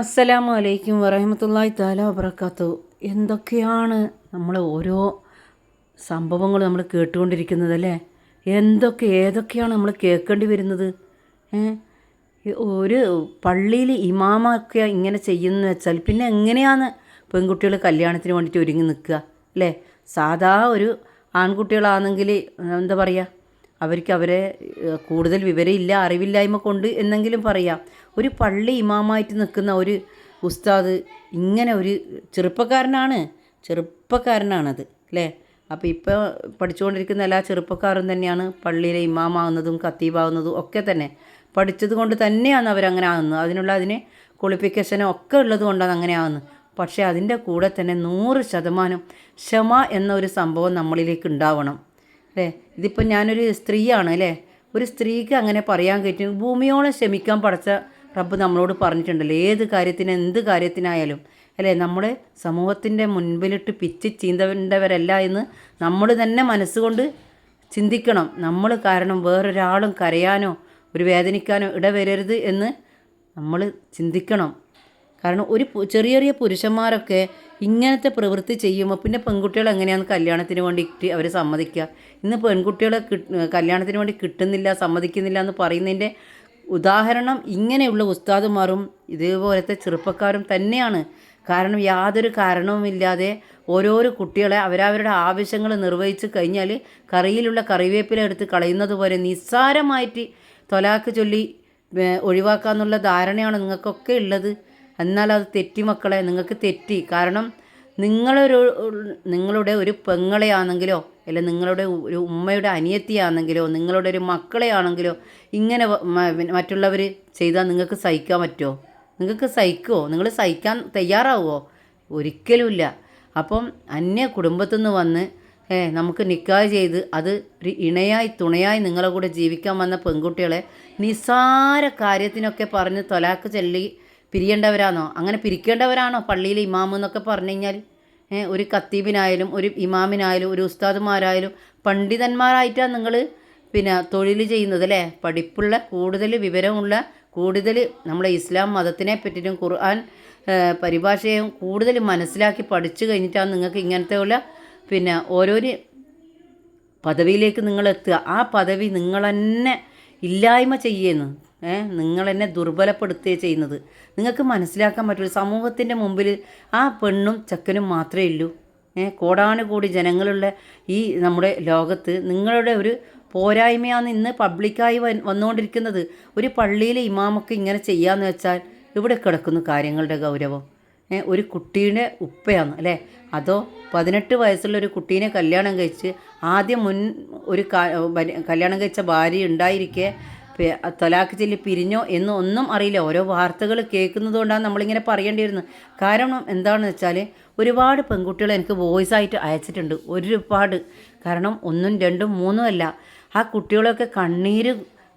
അസ്സലാമു അലൈക്കും വറഹമത്തല്ലായി താല വബർക്കാത്തു എന്തൊക്കെയാണ് നമ്മൾ ഓരോ സംഭവങ്ങൾ നമ്മൾ കേട്ടുകൊണ്ടിരിക്കുന്നത് അല്ലേ എന്തൊക്കെ ഏതൊക്കെയാണ് നമ്മൾ കേൾക്കേണ്ടി വരുന്നത്? ഒരു പള്ളിയിൽ ഇമാമൊക്കെ ഇങ്ങനെ ചെയ്യുന്നത് വെച്ചാൽ പിന്നെ എങ്ങനെയാണ് പെൺകുട്ടികൾ കല്യാണത്തിന് വേണ്ടിയിട്ട് ഒരുങ്ങി നിൽക്കുക? അല്ലേ? സാധാ ഒരു ആൺകുട്ടികളാണെങ്കിൽ എന്താ പറയുക അവർക്ക് അവരെ കൂടുതൽ വിവരമില്ല അറിവില്ലായ്മ കൊണ്ട് എന്നെങ്കിലും പറയാം. ഒരു പള്ളി ഇമാമായിട്ട് നിൽക്കുന്ന ഒരു ഉസ്താദ് ഇങ്ങനെ ഒരു ചെറുപ്പക്കാരനാണ്. ചെറുപ്പക്കാരനാണത് അല്ലേ? അപ്പോൾ ഇപ്പോൾ പഠിച്ചുകൊണ്ടിരിക്കുന്ന എല്ലാ ചെറുപ്പക്കാരും തന്നെയാണ് പള്ളിയിലെ ഇമാമാവുന്നതും കത്തീബാവുന്നതും ഒക്കെ തന്നെ. പഠിച്ചത് കൊണ്ട് തന്നെയാണ് അവരങ്ങനെ ആകുന്നത്. അതിനുള്ള അതിനെ ക്വാളിഫിക്കേഷനും ഒക്കെ ഉള്ളത് കൊണ്ടാണ് അങ്ങനെ ആകുന്നത്. പക്ഷേ അതിന്റെ കൂടെ തന്നെ നൂറ് ശതമാനം ക്ഷമ എന്നൊരു സംഭവം നമ്മളിലേക്ക് ഉണ്ടാവണം അല്ലേ? ഇതിപ്പോൾ ഞാനൊരു സ്ത്രീയാണ് അല്ലേ? ഒരു സ്ത്രീക്ക് അങ്ങനെ പറയാൻ കഴിഞ്ഞു ഭൂമിയോളം ക്ഷമിക്കാൻ പഠിച്ച റബ്ബ് നമ്മളോട് പറഞ്ഞിട്ടുണ്ടല്ലോ. ഏത് കാര്യത്തിന് എന്ത് കാര്യത്തിനായാലും അല്ലേ? നമ്മുടെ സമൂഹത്തിന്റെ മുൻപിലിട്ട് പിച്ച് ചീന്തേണ്ടവരല്ല എന്ന് നമ്മൾ തന്നെ മനസ്സുകൊണ്ട് ചിന്തിക്കണം. നമ്മൾ കാരണം വേറൊരാളും കരയാനോ ഒരു വേദനിക്കാനോ ഇടവരരുത് എന്ന് നമ്മൾ ചിന്തിക്കണം. കാരണം ഒരു ചെറിയ ചെറിയ പുരുഷന്മാരൊക്കെ ഇങ്ങനത്തെ പ്രവൃത്തി ചെയ്യുമ്പോൾ പിന്നെ പെൺകുട്ടികൾ എങ്ങനെയാണ് കല്യാണത്തിന് വേണ്ടി അവർ സമ്മതിക്കുക? ഇന്ന് പെൺകുട്ടികളെ കിട്ട് കല്യാണത്തിന് വേണ്ടി കിട്ടുന്നില്ല സമ്മതിക്കുന്നില്ല എന്ന് പറയുന്നതിന്റെ ഉദാഹരണം ഇങ്ങനെയുള്ള ഉസ്താദുമാരും ഇതേപോലത്തെ ചെറുപ്പക്കാരും തന്നെയാണ്. കാരണം യാതൊരു കാരണവുമില്ലാതെ ഓരോരോ കുട്ടികളെ അവരവരുടെ ആവശ്യങ്ങൾ നിർവഹിച്ച് കഴിഞ്ഞാൽ കറിയിലുള്ള കറിവേപ്പില എടുത്ത് കളയുന്നത് പോലെ നിസ്സാരമായിട്ട് തൊലാക്ക് ചൊല്ലി ഒഴിവാക്കാമെന്നുള്ള ധാരണയാണ് നിങ്ങൾക്കൊക്കെ ഉള്ളത്. എന്നാൽ അത് തെറ്റി മക്കളെ നിങ്ങൾക്ക് തെറ്റി. കാരണം നിങ്ങളൊരു നിങ്ങളുടെ ഒരു പെങ്ങളെയാണെങ്കിലോ അല്ല നിങ്ങളുടെ ഒരു ഉമ്മയുടെ അനിയത്തിയാണെങ്കിലോ നിങ്ങളുടെ ഒരു മക്കളെയാണെങ്കിലോ ഇങ്ങനെ വ- മ- മറ്റുള്ളവർ ചെയ്താൽ നിങ്ങൾക്ക് സഹിക്കാൻ പറ്റുമോ നിങ്ങൾക്ക് സഹിക്കുമോ നിങ്ങൾ സഹിക്കാൻ തയ്യാറാവുമോ ഒരിക്കലുമില്ല. അപ്പം അന്യ കുടുംബത്തിൽ നിന്ന് വന്ന് നമുക്ക് നിക്കാഹ് ചെയ്ത് അത് ഒരു ഇണയായി തുണയായി നിങ്ങളെ കൂടെ ജീവിക്കാൻ വന്ന പെൺകുട്ടികളെ നിസ്സാര കാര്യത്തിനൊക്കെ പറഞ്ഞ് തൊലാക്ക് ചൊല്ലി പിരിയേണ്ടവരാണോ അങ്ങനെ പിരിക്കേണ്ടവരാണോ പള്ളിയിലെ ഇമാമെന്നൊക്കെ പറഞ്ഞു കഴിഞ്ഞാൽ ഒരു കത്തീബിനായാലും ഒരു ഇമാമിനായാലും ഒരു ഉസ്താദുമാരായാലും പണ്ഡിതന്മാരായിട്ടാണ് നിങ്ങൾ പിന്നെ തൊഴിൽ ചെയ്യുന്നത് അല്ലേ? പഠിപ്പുള്ള കൂടുതൽ വിവരമുള്ള കൂടുതൽ നമ്മുടെ ഇസ്ലാം മതത്തിനെ പറ്റിയിട്ടും ഖുർആൻ പരിഭാഷയും കൂടുതൽ മനസ്സിലാക്കി പഠിച്ചു കഴിഞ്ഞിട്ടാണ് നിങ്ങൾക്ക് ഇങ്ങനത്തെ ഉള്ള പിന്നെ ഓരോരു പദവിയിലേക്ക് നിങ്ങൾ എത്തുക ആ പദവി നിങ്ങൾ തന്നെ ഇല്ലായ്മ ചെയ്യുന്നു. നിങ്ങൾ എന്നെ ദുർബലപ്പെടുത്തുകയാണ് ചെയ്യുന്നത്. നിങ്ങൾക്ക് മനസ്സിലാക്കാൻ പറ്റില്ല സമൂഹത്തിന്റെ മുമ്പിൽ ആ പെണ്ണും ചക്കനും മാത്രമേ ഉള്ളൂ. കോടാനുകൂടി ജനങ്ങളുള്ള ഈ നമ്മുടെ ലോകത്ത് നിങ്ങളുടെ ഒരു പോരായ്മയാണ് ഇന്ന് പബ്ലിക്കായി വന്നുകൊണ്ടിരിക്കുന്നത്. ഒരു പള്ളിയിലെ ഇമാമൊക്കെ ഇങ്ങനെ ചെയ്യാമെന്ന് വെച്ചാൽ ഇവിടെ കിടക്കുന്നു കാര്യങ്ങളുടെ ഗൗരവം. ഒരു കുട്ടീന്റെ ഉപ്പയാണ് അല്ലേ? അതോ പതിനെട്ട് വയസ്സുള്ള ഒരു കുട്ടീനെ കല്യാണം കഴിച്ച് ആദ്യം മുൻ ഒരു കല്യാണം കഴിച്ച ഭാര്യ ഉണ്ടായിരിക്കെ തൊലാക്ക് ചൊല്ലി പിരിഞ്ഞോ എന്ന് ഒന്നും അറിയില്ല. ഓരോ വാർത്തകൾ കേൾക്കുന്നതുകൊണ്ടാണ് നമ്മളിങ്ങനെ പറയേണ്ടി വരുന്നത് കാരണം എന്താണെന്ന് വെച്ചാൽ ഒരുപാട് പെൺകുട്ടികൾ എനിക്ക് വോയിസ് ആയിട്ട് അയച്ചിട്ടുണ്ട്. ഒരുപാട്. കാരണം ഒന്നും രണ്ടും മൂന്നും അല്ല. ആ കുട്ടികളൊക്കെ കണ്ണീര്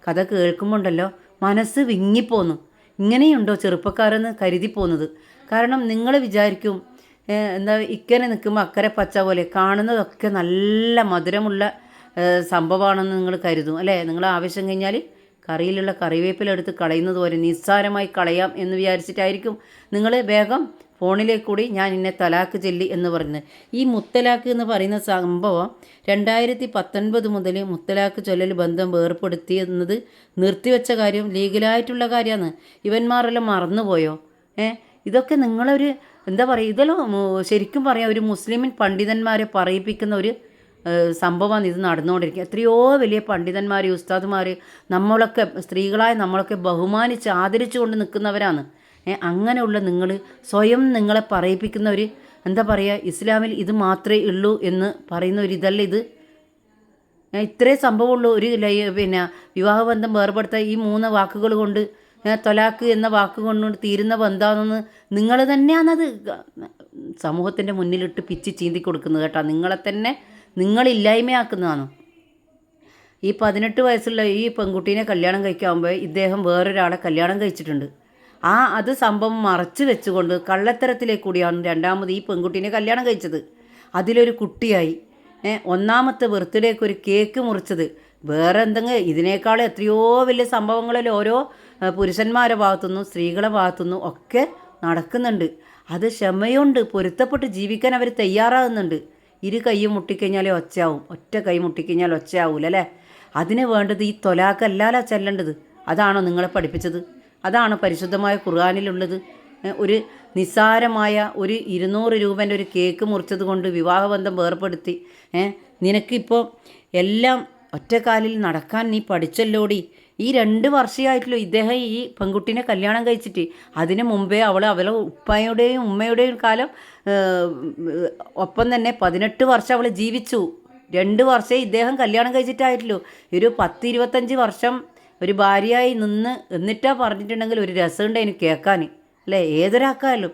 കഥ കേൾക്കുമ്പോണ്ടല്ലോ മനസ്സ് വിങ്ങിപ്പോന്നു. ഇങ്ങനെയുണ്ടോ ചെറുപ്പക്കാരെന്ന് കരുതി പോകുന്നത് കാരണം നിങ്ങൾ വിചാരിക്കും എന്താ ഇക്കനെ നിൽക്കുമ്പോൾ അക്കരെ പച്ച പോലെ കാണുന്നതൊക്കെ നല്ല മധുരമുള്ള സംഭവമാണെന്ന് നിങ്ങൾ കരുതും. അല്ലേ? നിങ്ങൾ ആവശ്യം കഴിഞ്ഞാൽ കറിയിലുള്ള കറിവേപ്പിലെടുത്ത് കളയുന്നത് പോലെ നിസ്സാരമായി കളയാം എന്ന് വിചാരിച്ചിട്ടായിരിക്കും. നിങ്ങൾ വേഗം ഫോണിലേക്ക് കൂടി ഞാൻ ഇന്നെ തലാക്ക് ചെല്ലി എന്ന് പറയുന്നത് ഈ മുത്തലാക്ക് എന്ന് പറയുന്ന സംഭവം രണ്ടായിരത്തി പത്തൊൻപത് മുതൽ മുത്തലാക്ക് ചൊല്ലൽ ബന്ധം വേർപ്പെടുത്തിയെന്നത് നിർത്തിവെച്ച കാര്യം ലീഗലായിട്ടുള്ള കാര്യമാണ്. ഇവന്മാരെല്ലാം മറന്നുപോയോ? ഏ? ഇതൊക്കെ നിങ്ങളൊരു എന്താ പറയുക ഇതെല്ലാം ശരിക്കും പറയാം ഒരു മുസ്ലിമിൻ പണ്ഡിതന്മാരെ പറയിപ്പിക്കുന്ന ഒരു സംഭവമാണ് ഇത് നടന്നുകൊണ്ടിരിക്കുക. എത്രയോ വലിയ പണ്ഡിതന്മാർ ഉസ്താദുമാർ നമ്മളൊക്കെ സ്ത്രീകളായ നമ്മളൊക്കെ ബഹുമാനിച്ച് ആദരിച്ചു കൊണ്ട് നിൽക്കുന്നവരാണ് അങ്ങനെയുള്ള നിങ്ങൾ സ്വയം നിങ്ങളെ പറയിപ്പിക്കുന്ന ഒരു എന്താ പറയുക ഇസ്ലാമിൽ ഇത് മാത്രമേ ഉള്ളൂ എന്ന് പറയുന്ന ഒരു ഇതല്ല ഇത്. ഇത്രേ സംഭവമുള്ളൂ. ഒരു പിന്നെ വിവാഹബന്ധം വേർപെടുത്ത ഈ മൂന്ന് വാക്കുകൾ കൊണ്ട് തൊലാക്ക് എന്ന വാക്ക് കൊണ്ട് തീരുന്ന ബന്ധമാണെന്ന് നിങ്ങൾ തന്നെയാണത്. സമൂഹത്തിന്റെ മുന്നിലിട്ട് പിച്ച് ചീന്തി കൊടുക്കുന്നത് കേട്ടോ. നിങ്ങളെ തന്നെ നിങ്ങളില്ലായ്മയാക്കുന്നതാണ്? ഈ പതിനെട്ട് വയസ്സുള്ള ഈ പെൺകുട്ടീനെ കല്യാണം കഴിക്കാകുമ്പോൾ ഇദ്ദേഹം വേറൊരാളെ കല്യാണം കഴിച്ചിട്ടുണ്ട്. ആ അത് സംഭവം മറച്ചു വെച്ചുകൊണ്ട് കള്ളത്തരത്തിലേക്ക് കൂടിയാണ് രണ്ടാമത് ഈ പെൺകുട്ടീനെ കല്യാണം കഴിച്ചത്. അതിലൊരു കുട്ടിയായി. ഒന്നാമത്തെ ബർത്ത്ഡേക്ക് ഒരു കേക്ക് മുറിച്ചത്. വേറെ എന്തെങ്കിലും ഇതിനേക്കാൾ എത്രയോ വലിയ സംഭവങ്ങളിൽ ഓരോ പുരുഷന്മാരെ ഭാഗത്തുനിന്നും സ്ത്രീകളുടെ ഭാഗത്തുനിന്നും ഒക്കെ നടക്കുന്നുണ്ട്. അത് ക്ഷമയുണ്ട് പൊരുത്തപ്പെട്ട് ജീവിക്കാൻ അവർ തയ്യാറാകുന്നുണ്ട്. ഇരു കൈയും മുട്ടിക്കഴിഞ്ഞാലേ ഒച്ചയാവും. ഒറ്റ കൈ മുട്ടിക്കഴിഞ്ഞാൽ ഒച്ചയാവൂല അല്ലേ? അതിന് വേണ്ടത് ഈ തൊലാക്കല്ലാല ചെല്ലേണ്ടത്. അതാണോ നിങ്ങളെ പഠിപ്പിച്ചത്? അതാണോ പരിശുദ്ധമായ ഖുർആാനിലുള്ളത്. ഒരു നിസ്സാരമായ ഒരു ഇരുന്നൂറ് രൂപേന്റെ ഒരു കേക്ക് മുറിച്ചത് കൊണ്ട് വിവാഹബന്ധം വേർപ്പെടുത്തി. നിനക്കിപ്പോൾ എല്ലാം ഒറ്റക്കാലിൽ നടക്കാൻ നീ പഠിച്ചല്ലോടി? ഈ രണ്ട് വർഷമായിട്ടുള്ളൂ ഇദ്ദേഹം ഈ പെൺകുട്ടീനെ കല്യാണം കഴിച്ചിട്ട്. അതിനു മുമ്പേ അവൾ അവളെ ഉപ്പയുടെയും ഉമ്മയുടെയും കാലം ഒപ്പം തന്നെ പതിനെട്ട് വർഷം അവൾ ജീവിച്ചു. രണ്ട് വർഷമേ ഇദ്ദേഹം കല്യാണം കഴിച്ചിട്ടായിട്ടുള്ളൂ. ഒരു പത്ത് ഇരുപത്തഞ്ച് വർഷം ഒരു ഭാര്യയായി നിന്ന് എന്നിട്ടാ പറഞ്ഞിട്ടുണ്ടെങ്കിൽ ഒരു രസമുണ്ട് എനിക്ക് കേൾക്കാൻ. അല്ലേ? ഏതൊരാക്കായാലും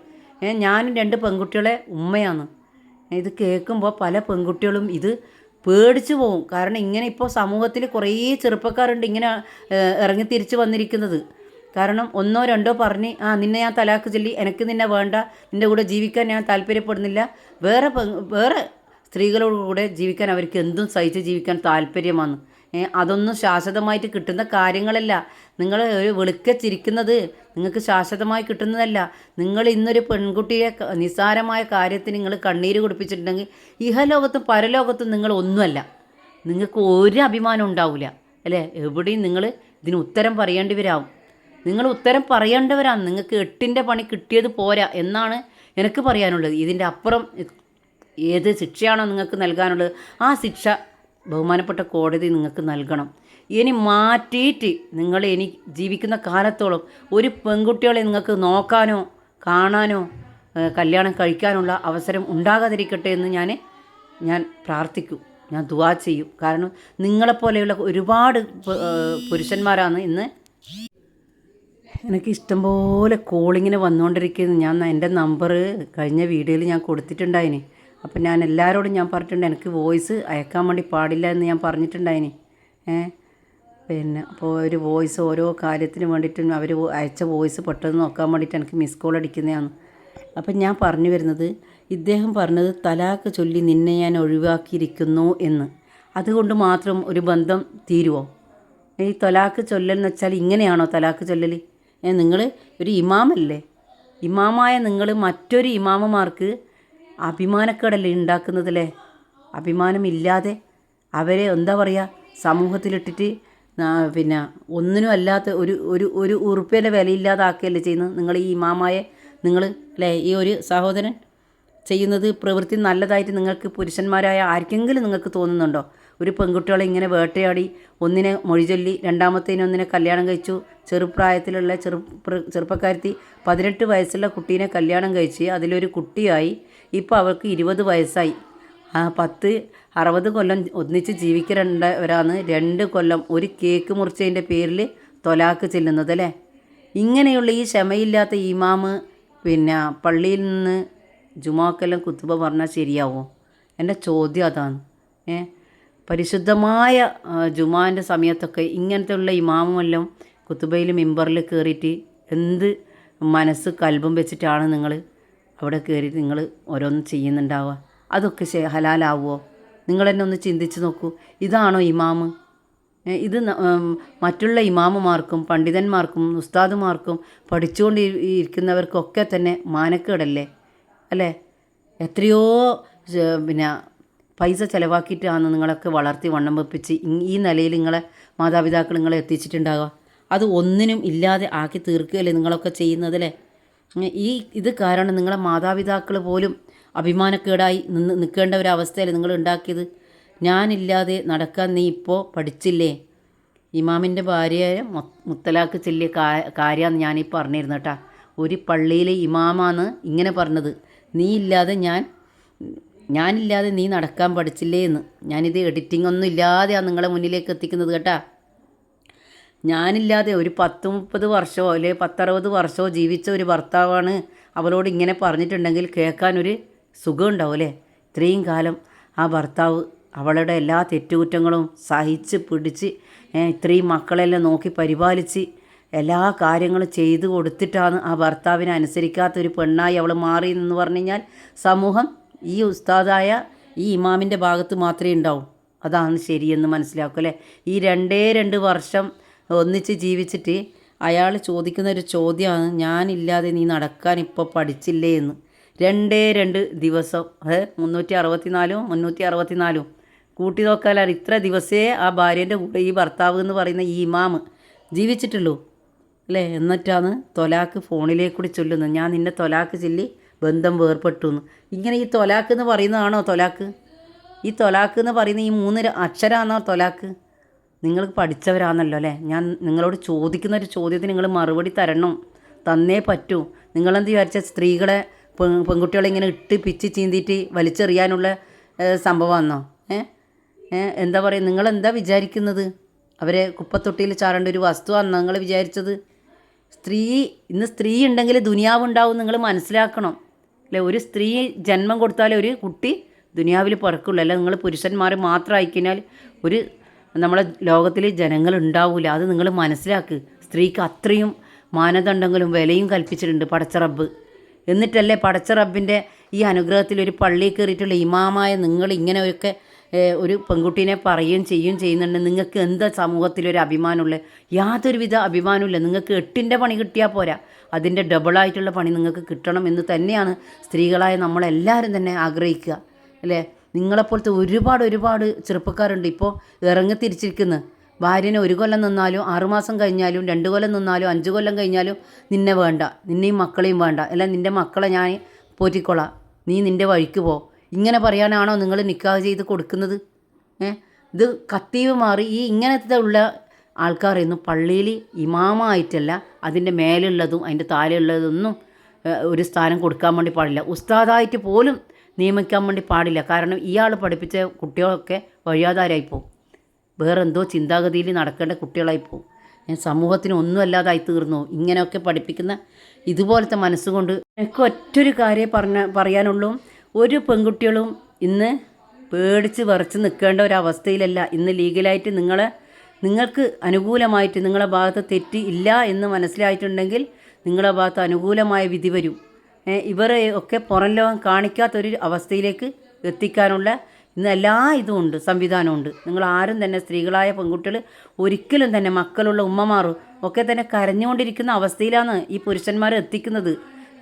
ഞാനും രണ്ട് പെൺകുട്ടികളെ ഉമ്മയാണ്. ഇത് കേൾക്കുമ്പോൾ പല പെൺകുട്ടികളും ഇത് പേടിച്ചു പോകും കാരണം ഇങ്ങനെ ഇപ്പോൾ സമൂഹത്തിൽ കുറേ ചെറുപ്പക്കാരുണ്ട് ഇങ്ങനെ ഇറങ്ങി തിരിച്ചു വന്നിരിക്കുന്നത്. കാരണം ഒന്നോ രണ്ടോ പറഞ്ഞ് ആ നിന്നെ ഞാൻ തലാക്ക് ചൊല്ലി എനിക്ക് നിന്നെ വേണ്ട നിന്റെ കൂടെ ജീവിക്കാൻ ഞാൻ താല്പര്യപ്പെടുന്നില്ല. വേറെ വേറെ സ്ത്രീകളോട് കൂടെ ജീവിക്കാൻ അവർക്ക് എന്തും സഹിച്ച് ജീവിക്കാൻ താല്പര്യമാണ്. അതൊന്നും ശാശ്വതമായിട്ട് കിട്ടുന്ന കാര്യങ്ങളല്ല. നിങ്ങൾ ഒരു വെളുക്കെ ചിരിക്കുന്നത് നിങ്ങൾക്ക് ശാശ്വതമായി കിട്ടുന്നതല്ല. നിങ്ങൾ ഇന്നൊരു പെൺകുട്ടിയെ നിസ്സാരമായ കാര്യത്തിന് നിങ്ങൾ കണ്ണീര് കുടിപ്പിച്ചിട്ടുണ്ടെങ്കിൽ ഇഹലോകത്തും പരലോകത്തും നിങ്ങൾ ഒന്നുമല്ല. നിങ്ങൾക്ക് ഒരു അഭിമാനം ഉണ്ടാവില്ല അല്ലേ? എവിടെയും നിങ്ങൾ ഇതിന് ഉത്തരം പറയേണ്ടി വരാവും നിങ്ങൾ ഉത്തരം പറയേണ്ടവരാണ്. നിങ്ങൾക്ക് എട്ടിന്റെ പണി കിട്ടിയത് പോരാ എന്നാണ് എനിക്ക് പറയാനുള്ളത്. ഇതിന്റെ അപ്പുറം ഏത് ശിക്ഷയാണോ നിങ്ങൾക്ക് നൽകാനുള്ളത് ആ ശിക്ഷ ബഹുമാനപ്പെട്ട കോടതി നിങ്ങൾക്ക് നൽകണം. ഇനി മാറ്റിയിട്ട് നിങ്ങൾ ഇനി ജീവിക്കുന്ന കാലത്തോളം ഒരു പെൺകുട്ടികളെ നിങ്ങൾക്ക് നോക്കാനോ കാണാനോ കല്യാണം കഴിക്കാനുള്ള അവസരം ഉണ്ടാകാതിരിക്കട്ടെ എന്ന് ഞാൻ ഞാൻ പ്രാർത്ഥിക്കും. ഞാൻ ദുവാ ചെയ്യും. കാരണം നിങ്ങളെപ്പോലെയുള്ള ഒരുപാട് പുരുഷന്മാരാണ് ഇന്ന്. എനിക്ക് ഇഷ്ടംപോലെ കോളിങ്ങിന് വന്നുകൊണ്ടിരിക്കുന്നു ഞാൻ എന്റെ നമ്പർ കഴിഞ്ഞ വീഡിയോയിൽ ഞാൻ കൊടുത്തിട്ടുണ്ടായിന്. അപ്പം ഞാൻ എല്ലാവരോടും ഞാൻ പറഞ്ഞിട്ടുണ്ട് എനിക്ക് വോയിസ് അയക്കാൻ വേണ്ടി പാടില്ല എന്ന് ഞാൻ പറഞ്ഞിട്ടുണ്ടായിന്. ഏ? പിന്നെ അപ്പോൾ ഒരു വോയിസ് ഓരോ കാര്യത്തിന് വേണ്ടിയിട്ടും അവർ അയച്ച വോയിസ് പെട്ടെന്ന് നോക്കാൻ വേണ്ടിയിട്ട് എനിക്ക് മിസ് കോൾ അടിക്കുന്നതാണ്. അപ്പം ഞാൻ പറഞ്ഞു വരുന്നത് ഇദ്ദേഹം പറഞ്ഞത് തലാക്ക് ചൊല്ലി നിന്നെ ഞാൻ ഒഴിവാക്കിയിരിക്കുന്നു എന്ന്. അതുകൊണ്ട് മാത്രം ഒരു ബന്ധം തീരുമോ ഈ തലാക്ക് ചൊല്ലൽ എന്ന് വെച്ചാൽ ഇങ്ങനെയാണോ തലാക്ക് ചൊല്ലൽ? നിങ്ങൾ ഒരു ഇമാമല്ലേ? ഇമാമായ നിങ്ങൾ മറ്റൊരു ഇമാമമാർക്ക് അഭിമാനക്കേടല്ലേ ഉണ്ടാക്കുന്നതല്ലേ അഭിമാനമില്ലാതെ അവരെ എന്താ പറയുക? സമൂഹത്തിലിട്ടിട്ട് പിന്നെ ഒന്നിനും അല്ലാത്ത ഒരു ഒരു ഒരു ഉറുപ്പേന്റെ വിലയില്ലാതാക്കുകയല്ലേ ചെയ്യുന്നത്? നിങ്ങൾ ഈ ഇമാമായ നിങ്ങൾ അല്ലേ ഈ ഒരു സഹോദരൻ ചെയ്യുന്നത് പ്രവൃത്തി നല്ലതായിട്ട് നിങ്ങൾക്ക് പുരുഷന്മാരായ ആർക്കെങ്കിലും നിങ്ങൾക്ക് തോന്നുന്നുണ്ടോ? ഒരു പെൺകുട്ടികളെ ഇങ്ങനെ വേട്ടയാടി ഒന്നിനെ മൊഴിചൊല്ലി രണ്ടാമത്തേനെ ഒന്നിനെ കല്യാണം കഴിച്ചു ചെറുപ്രായത്തിലുള്ള ചെറു ചെറുപ്പക്കാരത്തി പതിനെട്ട് വയസ്സുള്ള കുട്ടീനെ കല്യാണം കഴിച്ച് അതിലൊരു കുട്ടിയായി ഇപ്പോൾ അവൾക്ക് ഇരുപത് വയസ്സായി. ആ പത്ത് അറുപത് കൊല്ലം ഒന്നിച്ച് ജീവിക്കണ്ടവരാണ് രണ്ട് കൊല്ലം ഒരു കേക്ക് മുറിച്ചതിന്റെ പേരിൽ തൊലാക്ക് ചെല്ലുന്നത് അല്ലേ? ഇങ്ങനെയുള്ള ഈ ക്ഷമയില്ലാത്ത ഇമാമ് പിന്നെ പള്ളിയിൽ നിന്ന് ജുമാക്കെല്ലാം കുത്തുബ പറഞ്ഞാൽ ശരിയാവോ? എന്റെ ചോദ്യം അതാണ്. ഏ? പരിശുദ്ധമായ ജുമാന്റെ സമയത്തൊക്കെ ഇങ്ങനത്തെ ഉള്ള ഇമാമെല്ലാം കുത്തുബയിൽ മിമ്പറിൽ കയറിയിട്ട് എന്ത് മനസ്സ് കൽബും വെച്ചിട്ടാണ് നിങ്ങൾ അവിടെ കയറി നിങ്ങൾ ഓരോന്ന് ചെയ്യുന്നുണ്ടാവുക? അതൊക്കെ ഹലാലാവുമോ നിങ്ങൾ തന്നെ ഒന്ന് ചിന്തിച്ച് നോക്കൂ. ഇതാണോ ഇമാമ് ഇത് മറ്റുള്ള ഇമാമുമാർക്കും പണ്ഡിതന്മാർക്കും ഉസ്താദുമാർക്കും പഠിച്ചുകൊണ്ട് ഇരിക്കുന്നവർക്കൊക്കെ തന്നെ മാനക്കേടല്ലേ? അല്ലേ? എത്രയോ പിന്നെ പൈസ ചിലവാക്കിയിട്ടാണ് നിങ്ങളൊക്കെ വളർത്തി വണ്ണം വെപ്പിച്ച് ഈ നിലയിൽ നിങ്ങളെ മാതാപിതാക്കൾ നിങ്ങളെ എത്തിച്ചിട്ടുണ്ടാകുക അത് ഒന്നിനും ഇല്ലാതെ ആക്കി തീർക്കുകയല്ലേ നിങ്ങളൊക്കെ ചെയ്യുന്നതല്ലേ ഈ ഇത് കാരണം നിങ്ങളെ മാതാപിതാക്കൾ പോലും അഭിമാനക്കേടായി നിന്ന് നിൽക്കേണ്ട ഒരു അവസ്ഥയിൽ നിങ്ങൾ ഉണ്ടാക്കിയത്? ഞാനില്ലാതെ നടക്കാൻ നീ ഇപ്പോൾ പഠിച്ചില്ലേ? ഇമാമിന്റെ ഭാര്യയെ മൊ- മുത്തലാക്ക് ചെല്ലിയ കാര്യമാണ് ഞാനീ പറഞ്ഞിരുന്നു കേട്ടാ. ഒരു പള്ളിയിലെ ഇമാമാണ് ഇങ്ങനെ പറഞ്ഞത്. നീ ഇല്ലാതെ ഞാൻ ഞാനില്ലാതെ നീ നടക്കാൻ പഠിച്ചില്ലേ എന്ന്. ഞാനിത് എഡിറ്റിംഗ് ഒന്നും ഇല്ലാതെയാണ് നിങ്ങളെ മുന്നിലേക്ക് എത്തിക്കുന്നത് കേട്ടാ. ഞാനില്ലാതെ ഒരു പത്ത് മുപ്പത് വർഷമോ അല്ലെങ്കിൽ പത്തറുപത് വർഷമോ ജീവിച്ച ഒരു ഭർത്താവാണ് അവളോട് ഇങ്ങനെ പറഞ്ഞിട്ടുണ്ടെങ്കിൽ കേൾക്കാൻ ഒരു സുഖം ഉണ്ടാവും അല്ലേ ഇത്രയും കാലം ആ ഭർത്താവ് അവളുടെ എല്ലാ തെറ്റുകുറ്റങ്ങളും സഹിച്ച് പിടിച്ച് ഇത്രയും മക്കളെല്ലാം നോക്കി പരിപാലിച്ച് എല്ലാ കാര്യങ്ങളും ചെയ്തു കൊടുത്തിട്ടാണ് ആ ഭർത്താവിനെ അനുസരിക്കാത്ത ഒരു പെണ്ണായി അവൾ മാറി എന്ന് പറഞ്ഞു കഴിഞ്ഞാൽ സമൂഹം ഈ ഉസ്താദായ ഈ ഇമാമിന്റെ ഭാഗത്ത് മാത്രമേ ഉണ്ടാവും. അതാണ് ശരിയെന്ന് മനസ്സിലാക്കും അല്ലേ? ഈ രണ്ടേ രണ്ട് വർഷം ഒന്നിച്ച് ജീവിച്ചിട്ട് അയാൾ ചോദിക്കുന്ന ഒരു ചോദ്യമാണ് ഞാനില്ലാതെ നീ നടക്കാൻ ഇപ്പോൾ പഠിച്ചില്ലേ? എന്ന്. രണ്ടേ രണ്ട് ദിവസം ഏ മുന്നൂറ്റി അറുപത്തിനാലും മുന്നൂറ്റി അറുപത്തിനാലും കൂട്ടി നോക്കാലാണ് ഇത്ര ദിവസേ ആ ഭാര്യേന്റെ കൂടെ ഈ ഭർത്താവ് എന്ന് പറയുന്ന ഈ ഇമാമ് ജീവിച്ചിട്ടുള്ളൂ. അല്ലേ? എന്നിട്ടാണ് തൊലാക്ക് ഫോണിലേക്ക് കൂടി ചൊല്ലുന്നത്. ഞാൻ നിന്നെ തൊലാക്ക് ചൊല്ലി ബന്ധം വേർപെട്ടു എന്ന് ഇങ്ങനെ ഈ തൊലാക്ക് എന്ന് പറയുന്നതാണോ തൊലാക്ക്? ഈ തൊലാക്ക് എന്ന് പറയുന്ന ഈ മൂന്ന് അക്ഷരാണോ തൊലാക്ക്? നിങ്ങൾ പഠിച്ചവരാണല്ലോ അല്ലേ? ഞാൻ നിങ്ങളോട് ചോദിക്കുന്ന ഒരു ചോദ്യത്തിന് നിങ്ങൾ മറുപടി തരണം. തന്നേ പറ്റൂ. നിങ്ങളെന്ത് വിചാരിച്ച സ്ത്രീകളെ പെൺകുട്ടികളെ ഇങ്ങനെ ഇട്ട് പിച്ച് ചീന്തിയിട്ട് വലിച്ചെറിയാനുള്ള ഏഹ്, സംഭവമാണെന്നോ ഏ? ഏ, എന്താ പറയുക നിങ്ങളെന്താ വിചാരിക്കുന്നത്? അവരെ കുപ്പത്തൊട്ടിയിൽ ചാടേണ്ട ഒരു വസ്തുവാണെന്നോ നിങ്ങൾ വിചാരിച്ചത്? സ്ത്രീ ഇന്ന് സ്ത്രീ ഉണ്ടെങ്കിൽ ദുനിയാവ് ഉണ്ടാവും നിങ്ങൾ മനസ്സിലാക്കണം. അല്ലേ? ഒരു സ്ത്രീ ജന്മം കൊടുത്താലേ ഒരു കുട്ടി ദുനിയാവിൽ പിറക്കുള്ളൂ. അല്ല നിങ്ങൾ പുരുഷന്മാർ മാത്രം ആയിക്കഴിഞ്ഞാൽ ഒരു നമ്മളെ ലോകത്തിൽ ജനങ്ങൾ ഉണ്ടാവില്ല അത് നിങ്ങൾ മനസ്സിലാക്ക്. സ്ത്രീക്ക് അത്രയും മാനദണ്ഡങ്ങളും വിലയും കൽപ്പിച്ചിട്ടുണ്ട് പടച്ച റബ്ബ്. എന്നിട്ടല്ലേ പടച്ച റബ്ബിന്റെ ഈ അനുഗ്രഹത്തിൽ ഒരു പള്ളിയിൽ കയറിയിട്ടുള്ള ഇമാമായ നിങ്ങൾ ഇങ്ങനെയൊക്കെ ഒരു പെൺകുട്ടീനെ പറയുകയും ചെയ്യുകയും ചെയ്യുന്നുണ്ട്. നിങ്ങൾക്ക് എന്താ സമൂഹത്തിലൊരു അഭിമാനമുള്ളത് യാതൊരുവിധ അഭിമാനമില്ല. നിങ്ങൾക്ക് എട്ടിന്റെ പണി കിട്ടിയാൽ പോരാ. അതിന്റെ ഡബിളായിട്ടുള്ള പണി നിങ്ങൾക്ക് കിട്ടണം എന്ന് തന്നെയാണ് സ്ത്രീകളായ നമ്മളെല്ലാവരും തന്നെ ആഗ്രഹിക്കുക. അല്ലേ? നിങ്ങളെപ്പോലത്തെ ഒരുപാട് ഒരുപാട് ചെറുപ്പക്കാരുണ്ട് ഇപ്പോൾ ഇറങ്ങി തിരിച്ചിരിക്കുന്നത് ഭാര്യനെ ഒരു കൊല്ലം നിന്നാലും ആറുമാസം കഴിഞ്ഞാലും രണ്ട് കൊല്ലം നിന്നാലും അഞ്ച് കൊല്ലം കഴിഞ്ഞാലും നിന്നെ വേണ്ട. നിന്നെയും മക്കളെയും വേണ്ട. അല്ല നിന്റെ മക്കളെ ഞാൻ പോറ്റിക്കൊള്ളാം നീ നിന്റെ വഴിക്ക് പോ. ഇങ്ങനെ പറയാനാണോ നിങ്ങൾ നിക്കാഹ് ചെയ്ത് കൊടുക്കുന്നത്? ഇത് കത്തീവ് മാറി ഈ ഇങ്ങനത്തെ ഉള്ള ആൾക്കാർ ഇന്ന് പള്ളിയിൽ ഇമാമായിട്ടല്ല അതിന്റെ മേലുള്ളതും അതിന്റെ താഴെയുള്ളതൊന്നും ഒരു സ്ഥാനം കൊടുക്കാൻ വേണ്ടി പാടില്ല. ഉസ്താദായിട്ട് പോലും നിയമിക്കാൻ വേണ്ടി പാടില്ല. കാരണം ഇയാൾ പഠിപ്പിച്ച കുട്ടികളൊക്കെ വഴിയാധാരായി പോകും. വേറെന്തോ ചിന്താഗതിയിൽ നടക്കേണ്ട കുട്ടികളായി പോകും ഏ, സമൂഹത്തിന് ഒന്നും അല്ലാതായി തീർന്നു. ഇങ്ങനെയൊക്കെ പഠിപ്പിക്കുന്ന ഇതുപോലത്തെ മനസ്സുകൊണ്ട് എനിക്ക് ഒറ്റൊരു കാര്യം പറഞ്ഞ പറയാനുള്ളൂ. ഒരു പെൺകുട്ടികളും ഇന്ന് പേടിച്ച് വിറച്ച് നിൽക്കേണ്ട ഒരു അവസ്ഥയിലല്ല. ഇന്ന് ലീഗലായിട്ട് നിങ്ങളെ നിങ്ങൾക്ക് അനുകൂലമായിട്ട് നിങ്ങളെ ഭാഗത്ത് തെറ്റ് ഇല്ല എന്ന് മനസ്സിലായിട്ടുണ്ടെങ്കിൽ നിങ്ങളുടെ ഭാഗത്ത് അനുകൂലമായ വിധി വരും. ഇവരെ ഒക്കെ പുറം ലോകം കാണിക്കാത്തൊരു അവസ്ഥയിലേക്ക് എത്തിക്കാനുള്ള ഇന്ന് എല്ലാ ഇതും ഉണ്ട് സംവിധാനമുണ്ട് നിങ്ങൾ ആരും തന്നെ സ്ത്രീകളായ പെൺകുട്ടികൾ ഒരിക്കലും തന്നെ മക്കളുള്ള ഉമ്മമാറും ഒക്കെ തന്നെ കരഞ്ഞുകൊണ്ടിരിക്കുന്ന അവസ്ഥയിലാണ് ഈ പുരുഷന്മാർ എത്തിക്കുന്നത്.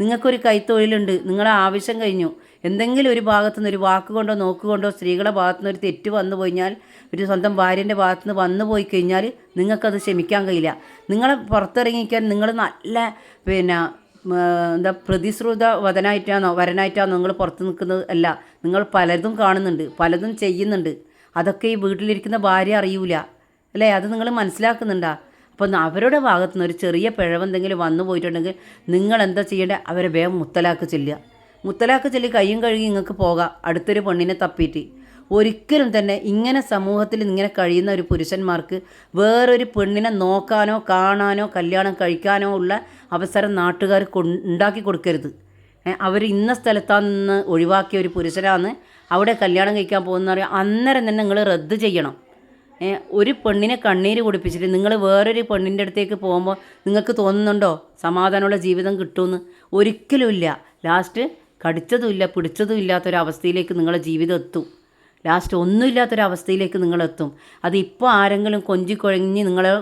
നിങ്ങൾക്കൊരു കൈത്തൊഴിലുണ്ട് നിങ്ങളെ ആവശ്യം കഴിഞ്ഞു. എന്തെങ്കിലും ഒരു ഭാഗത്തുനിന്ന് ഒരു വാക്കുകൊണ്ടോ നോക്കുകൊണ്ടോ സ്ത്രീകളെ ഭാഗത്തുനിന്ന് ഒരു തെറ്റ് വന്നു കഴിഞ്ഞാൽ ഒരു സ്വന്തം ഭാര്യന്റെ ഭാഗത്തുനിന്ന് വന്നു പോയി കഴിഞ്ഞാൽ നിങ്ങൾക്കത് ക്ഷമിക്കാൻ കഴിയില്ല. നിങ്ങളെ പുറത്തിറങ്ങിക്കാൻ നിങ്ങൾ നല്ല പിന്നെ എന്താ പ്രതിശ്രുത വതനായിട്ടാണോ വരനായിട്ടാണോ നിങ്ങൾ പുറത്ത് നിൽക്കുന്നത്? അല്ല നിങ്ങൾ പലതും കാണുന്നുണ്ട് പലതും ചെയ്യുന്നുണ്ട്. അതൊക്കെ ഈ വീട്ടിലിരിക്കുന്ന ഭാര്യ അറിയൂല. അല്ലേ? അത് നിങ്ങൾ മനസ്സിലാക്കുന്നുണ്ടോ? അപ്പോൾ അവരുടെ ഭാഗത്തു നിന്ന് ഒരു ചെറിയ പിഴവെന്തെങ്കിലും വന്നു പോയിട്ടുണ്ടെങ്കിൽ നിങ്ങൾ എന്താ ചെയ്യേണ്ടത് അവരെ വേഗം മുത്തലാക്ക് ചെല്ലുക. മുത്തലാക്ക് ചെല്ലി കയ്യും കഴുകി നിങ്ങൾക്ക് പോകാം. അടുത്തൊരു പെണ്ണിനെ തപ്പിയിട്ട് ഒരിക്കലും തന്നെ ഇങ്ങനെ സമൂഹത്തിൽ ഇങ്ങനെ കഴിയുന്ന ഒരു പുരുഷന്മാർക്ക് വേറൊരു പെണ്ണിനെ നോക്കാനോ കാണാനോ കല്യാണം കഴിക്കാനോ ഉള്ള അവസരം നാട്ടുകാർ ഉണ്ടാക്കി കൊടുക്കരുത്. അവർ ഇന്ന സ്ഥലത്താണ് നിന്ന് ഒഴിവാക്കിയ ഒരു പുരുഷനാണ് അവിടെ കല്യാണം കഴിക്കാൻ പോകുന്ന അന്നേരം തന്നെ നിങ്ങൾ റദ്ദ് ചെയ്യണം. ഒരു പെണ്ണിനെ കണ്ണീര് കുടിപ്പിച്ചിട്ട് നിങ്ങൾ വേറൊരു പെണ്ണിന്റെ അടുത്തേക്ക് പോകുമ്പോൾ നിങ്ങൾക്ക് തോന്നുന്നുണ്ടോ സമാധാനമുള്ള ജീവിതം കിട്ടുമെന്ന്? ഒരിക്കലുമില്ല ലാസ്റ്റ് കടിച്ചതുമില്ല പിടിച്ചതും ഇല്ലാത്തൊരവസ്ഥയിലേക്ക് നിങ്ങളുടെ ജീവിതം എത്തും. ലാസ്റ്റ് ഒന്നുമില്ലാത്തൊരവസ്ഥയിലേക്ക് നിങ്ങളെത്തും. അത് ആരെങ്കിലും കൊഞ്ചി കുഴഞ്ഞ് നിങ്ങളെ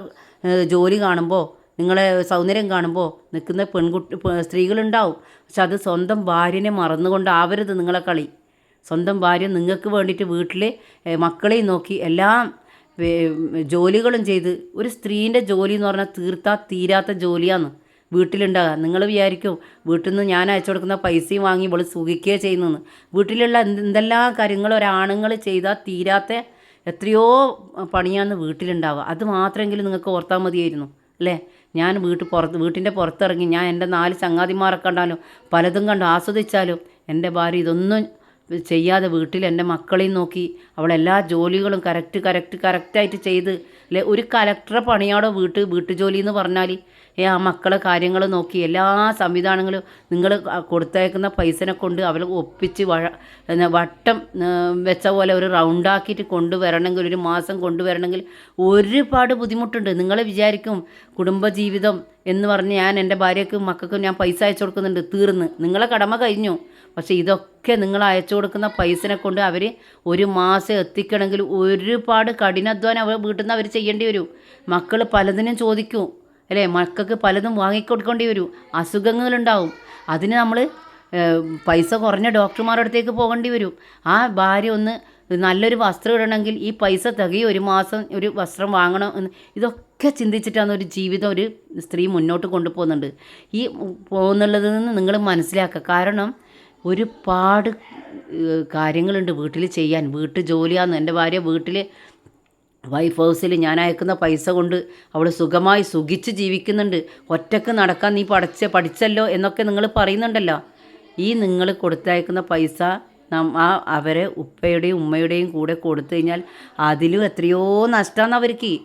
ജോലി കാണുമ്പോൾ നിങ്ങളെ സൗന്ദര്യം കാണുമ്പോൾ നിൽക്കുന്ന പെൺകുട്ടി സ്ത്രീകളുണ്ടാവും. പക്ഷെ അത് സ്വന്തം ഭാര്യനെ മറന്നുകൊണ്ടാവരുത് നിങ്ങളെ കളി. സ്വന്തം ഭാര്യ നിങ്ങൾക്ക് വേണ്ടിയിട്ട് വീട്ടിൽ മക്കളെയും നോക്കി എല്ലാം ജോലികളും ചെയ്ത് ഒരു സ്ത്രീന്റെ ജോലി എന്ന് പറഞ്ഞാൽ തീർത്താ തീരാത്ത ജോലിയാണ്. വീട്ടിലുണ്ടാകുക നിങ്ങൾ വിചാരിക്കും വീട്ടിൽ നിന്ന് ഞാൻ അയച്ചു കൊടുക്കുന്ന പൈസയും വാങ്ങി ഇവൾ സുഖിക്കുകയോ ചെയ്യുന്നതെന്ന് വീട്ടിലുള്ള എന്ത് എന്തെല്ലാം കാര്യങ്ങൾ ഒരാണുങ്ങൾ ചെയ്താൽ തീരാത്ത എത്രയോ പണിയാണ് വീട്ടിലുണ്ടാവുക. അത് മാത്രമെങ്കിലും നിങ്ങൾക്ക് ഓർത്താൽ മതിയായിരുന്നു അല്ലേ? ഞാൻ വീട്ടിൽ പുറത്ത് വീട്ടിന്റെ പുറത്തിറങ്ങി ഞാൻ എന്റെ നാല് ചങ്ങാതിമാരെ കണ്ടാലും പലതും കണ്ട് ആസ്വദിച്ചാലും എന്റെ ഭാര്യ ഇതൊന്നും ചെയ്യാതെ വീട്ടിൽ എന്റെ മക്കളെയും നോക്കി അവളെല്ലാ ജോലികളും കറക്റ്റ് കറക്റ്റ് കറക്റ്റായിട്ട് ചെയ്ത് അല്ലെ? ഒരു കലക്ടറെ പണിയാടോ വീട്ട് വീട്ടുജോലി എന്ന് പറഞ്ഞാൽ ആ മക്കളെ കാര്യങ്ങൾ നോക്കി എല്ലാ സംവിധാനങ്ങളും നിങ്ങൾ കൊടുത്തയക്കുന്ന പൈസനെ കൊണ്ട് അവർ ഒപ്പിച്ച് വഴ വട്ടം വെച്ച പോലെ ഒരു റൗണ്ടാക്കിയിട്ട് കൊണ്ടുവരണമെങ്കിൽ ഒരു മാസം കൊണ്ടുവരണമെങ്കിൽ ഒരുപാട് ബുദ്ധിമുട്ടുണ്ട്. നിങ്ങൾ വിചാരിക്കും കുടുംബജീവിതം എന്ന് പറഞ്ഞ് ഞാൻ എന്റെ ഭാര്യയ്ക്കും മക്കൾക്കും ഞാൻ പൈസ അയച്ചു കൊടുക്കുന്നുണ്ട് തീർന്ന്. നിങ്ങളെ കടമ കഴിഞ്ഞു. പക്ഷേ ഇതൊക്കെ നിങ്ങൾ അയച്ചു കൊടുക്കുന്ന പൈസനെ കൊണ്ട് അവർ ഒരു മാസം എത്തിക്കണമെങ്കിൽ ഒരുപാട് കഠിനാധ്വാനം അവർ വീട്ടിൽ നിന്ന് അവർ ചെയ്യേണ്ടി വരും. മക്കൾ പലതിനും ചോദിക്കും. അല്ലേ? മക്കൾക്ക് പലതും വാങ്ങിക്കൊടുക്കേണ്ടി വരും. അസുഖങ്ങളുണ്ടാവും. അതിന് നമ്മൾ പൈസ കുറഞ്ഞ ഡോക്ടർമാരുടെ അടുത്തേക്ക് പോകേണ്ടി വരും. ആ ഭാര്യ ഒന്ന് നല്ലൊരു വസ്ത്രം ഇടണമെങ്കിൽ ഈ പൈസ തികയും ഒരു മാസം ഒരു വസ്ത്രം വാങ്ങണം എന്ന് ഇതൊക്കെ ചിന്തിച്ചിട്ടാണ് ഒരു ജീവിതം ഒരു സ്ത്രീ മുന്നോട്ട് കൊണ്ടുപോകുന്നുണ്ട്. ഈ പോകുന്നുള്ളതിൽ നിന്ന് നിങ്ങൾ മനസ്സിലാക്കുക. കാരണം ഒരുപാട് കാര്യങ്ങളുണ്ട് വീട്ടിൽ ചെയ്യാൻ. വീട്ടു ജോലിയാണെന്ന് എന്റെ ഭാര്യ വീട്ടിൽ വൈഫ് ഹൗസിൽ ഞാൻ അയക്കുന്ന പൈസ കൊണ്ട് അവൾ സുഖമായി സുഖിച്ച് ജീവിക്കുന്നുണ്ട്. ഒറ്റയ്ക്ക് നടക്കാൻ നീ പഠിച്ച പഠിച്ചല്ലോ എന്നൊക്കെ നിങ്ങൾ പറയുന്നുണ്ടല്ലോ. ഈ നിങ്ങൾ കൊടുത്തയക്കുന്ന പൈസ നം ആ അവരെ ഉപ്പയുടെയും ഉമ്മയുടെയും കൂടെ കൊടുത്തു കഴിഞ്ഞാൽ അതിലും എത്രയോ നഷ്ടമാണ് അവർക്ക്.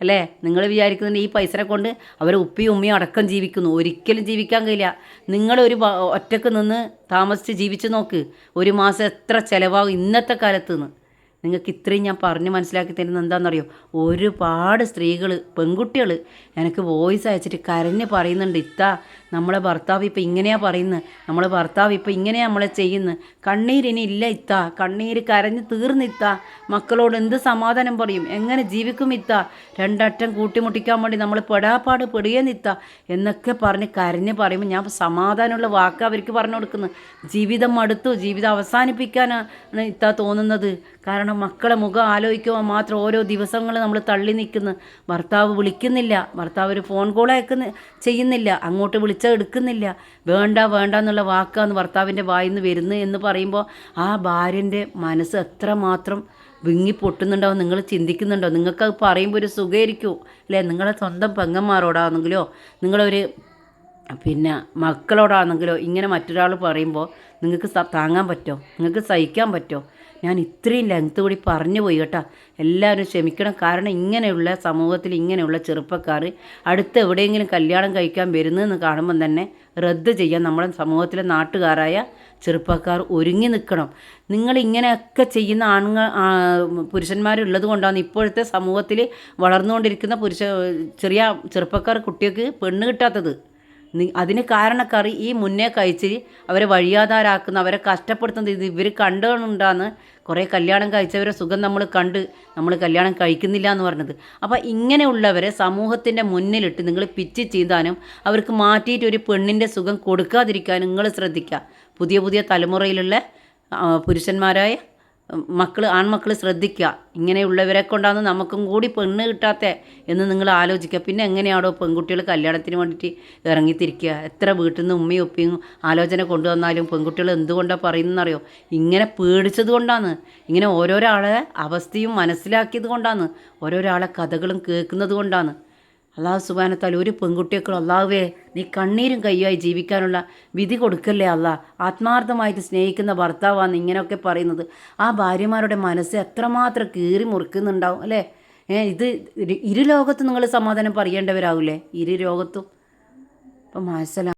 അല്ലേ? നിങ്ങൾ വിചാരിക്കുന്നുണ്ട് ഈ പൈസനെ കൊണ്ട് അവർ ഉപ്പയും ഉമ്മയും അടക്കം ജീവിക്കുന്നു. ഒരിക്കലും ജീവിക്കാൻ കഴിയില്ല. നിങ്ങളൊരു ഒറ്റയ്ക്ക് നിന്ന് താമസിച്ച് ജീവിച്ച് നോക്ക്. ഒരു മാസം എത്ര ചിലവാകും ഇന്നത്തെ കാലത്ത് നിന്ന് നിങ്ങൾക്ക് ഇത്രയും ഞാൻ പറഞ്ഞ് മനസ്സിലാക്കി തരുന്നത് എന്താണെന്നറിയോ? ഒരുപാട് സ്ത്രീകൾ പെൺകുട്ടികൾ എനിക്ക് വോയിസ് അയച്ചിട്ട് കരഞ്ഞ് പറയുന്നുണ്ട് ഇത്താ നമ്മളെ ഭർത്താവ് ഇപ്പം ഇങ്ങനെയാ പറയുന്നത് നമ്മളെ ഭർത്താവ് ഇപ്പം ഇങ്ങനെയാ നമ്മളെ ചെയ്യുന്നത് കണ്ണീരിനി ഇല്ല ഇത്താ. കണ്ണീര് കരഞ്ഞ് തീർന്നിത്താ മക്കളോട് എന്ത് സമാധാനം പറയും? എങ്ങനെ ജീവിക്കും ഇത്താ? രണ്ടറ്റം കൂട്ടിമുട്ടിക്കാൻ വേണ്ടി നമ്മൾ പെടാപ്പാട് പെടുകയെ നിത്ത എന്നൊക്കെ പറഞ്ഞ് കരഞ്ഞ് പറയുമ്പോൾ ഞാൻ സമാധാനമുള്ള വാക്ക് അവർക്ക് പറഞ്ഞു കൊടുക്കുന്നത് ജീവിതം മടുത്തു ജീവിതം അവസാനിപ്പിക്കാനാണ് ഇത്താ തോന്നുന്നത്. കാരണം മക്കളെ മുഖം ആലോചിക്കുമ്പോൾ മാത്രം ഓരോ ദിവസങ്ങൾ നമ്മൾ തള്ളി നിൽക്കുന്നു. ഭർത്താവ് വിളിക്കുന്നില്ല. ഭർത്താവ് ഒരു ഫോൺ കോൾ അയക്കുന്ന ചെയ്യുന്നില്ല. അങ്ങോട്ട് വിളിച്ചാൽ എടുക്കുന്നില്ല. വേണ്ട വേണ്ട എന്നുള്ള വാക്കാന്ന് ഭർത്താവിന്റെ വായിൽ നിന്ന് വരുന്നു എന്ന് പറയുമ്പോൾ ആ ഭാര്യന്റെ മനസ്സ് എത്രമാത്രം വിങ്ങി പൊട്ടുന്നുണ്ടാവും നിങ്ങൾ ചിന്തിക്കുന്നുണ്ടോ? നിങ്ങൾക്ക് അത് പറയുമ്പോൾ ഒരു സുഖമായിരിക്കുമോ അല്ലേ? നിങ്ങളെ സ്വന്തം പെങ്ങന്മാരോടാണെങ്കിലോ നിങ്ങളൊരു പിന്നെ മക്കളോടാണെങ്കിലോ ഇങ്ങനെ മറ്റൊരാൾ പറയുമ്പോൾ നിങ്ങൾക്ക് താങ്ങാൻ പറ്റുമോ നിങ്ങൾക്ക് സഹിക്കാൻ പറ്റുമോ ഞാൻ ഇത്രയും ലെങ്ത് കൂടി പറഞ്ഞു പോയി കേട്ടോ. എല്ലാവരും ക്ഷമിക്കണം. കാരണം ഇങ്ങനെയുള്ള സമൂഹത്തിൽ ഇങ്ങനെയുള്ള ചെറുപ്പക്കാർ അടുത്ത് എവിടെയെങ്കിലും കല്യാണം കഴിക്കാൻ വരുന്നതെന്ന് കാണുമ്പം തന്നെ റദ്ദ് ചെയ്യാൻ നമ്മുടെ സമൂഹത്തിലെ നാട്ടുകാരായ ചെറുപ്പക്കാർ ഒരുങ്ങി നിൽക്കണം. നിങ്ങൾ ഇങ്ങനെയൊക്കെ ചെയ്യുന്ന ആണുങ്ങൾ പുരുഷന്മാരുള്ളത് കൊണ്ടാണ് ഇപ്പോഴത്തെ സമൂഹത്തിൽ വളർന്നുകൊണ്ടിരിക്കുന്ന പുരുഷ ചെറിയ ചെറുപ്പക്കാർ കുട്ടികൾക്ക് പെണ്ണ് കിട്ടാത്തത്. അതിന് കാരണക്കാർ ഈ മുന്നേ കഴിച്ച് അവരെ വഴിയാധാരാക്കുന്ന അവരെ കഷ്ടപ്പെടുത്തുന്നത് ഇത് ഇവർ കണ്ടുകൊണ്ടാണ് കുറേ കല്യാണം കഴിച്ചവരെ സുഖം നമ്മൾ കണ്ട് നമ്മൾ കല്യാണം കഴിക്കുന്നില്ല എന്ന് പറഞ്ഞത്. അപ്പോൾ ഇങ്ങനെയുള്ളവരെ സമൂഹത്തിന്റെ മുന്നിലിട്ട് നിങ്ങൾ പിച്ച് ചെയ്താനും അവർക്ക് മാറ്റിയിട്ട് ഒരു പെണ്ണിന്റെ സുഖം കൊടുക്കാതിരിക്കാനും നിങ്ങൾ ശ്രദ്ധിക്കുക. പുതിയ പുതിയ തലമുറയിലുള്ള പുരുഷന്മാരായ മക്കൾ ആൺമക്കൾ ശ്രദ്ധിക്കുക ഇങ്ങനെയുള്ളവരെ കൊണ്ടാണ് നമുക്കും കൂടി പെണ്ണ് കിട്ടാത്ത എന്ന് നിങ്ങൾ ആലോചിക്കുക പിന്നെ എങ്ങനെയാണോ പെൺകുട്ടികൾ കല്യാണത്തിന് വേണ്ടിയിട്ട് ഇറങ്ങിത്തിരിക്കുക എത്ര വീട്ടിൽ നിന്ന് ഉമ്മയും ഉപ്പയും ആലോചന കൊണ്ടുവന്നാലും പെൺകുട്ടികൾ എന്തുകൊണ്ടാണ് പറയുന്നതെന്നറിയോ? ഇങ്ങനെ പേടിച്ചത് കൊണ്ടാണ്. ഇങ്ങനെ ഓരോരാളെ അവസ്ഥയും മനസ്സിലാക്കിയത് കൊണ്ടാണ്. ഓരോരാളെ കഥകളും കേൾക്കുന്നത് കൊണ്ടാണ്. അള്ളാഹു സുബാനത്താൽ ഒരു പെൺകുട്ടിയേക്കാൾ അള്ളാഹുവേ നീ കണ്ണീരും കയ്യുമായി ജീവിക്കാനുള്ള വിധി കൊടുക്കല്ലേ അല്ല ആത്മാർത്ഥമായിട്ട് സ്നേഹിക്കുന്ന ഭർത്താവാന്ന് ഇങ്ങനെയൊക്കെ പറയുന്നത്. ആ ഭാര്യമാരുടെ മനസ്സ് എത്രമാത്രം കീറി മുറിക്കുന്നുണ്ടാവും അല്ലേ? ഇത് ഇരു- ലോകത്തും നിങ്ങൾ സമാധാനം പറയേണ്ടവരാവില്ലേ ഇരു ലോകത്തും. അപ്പം മാസല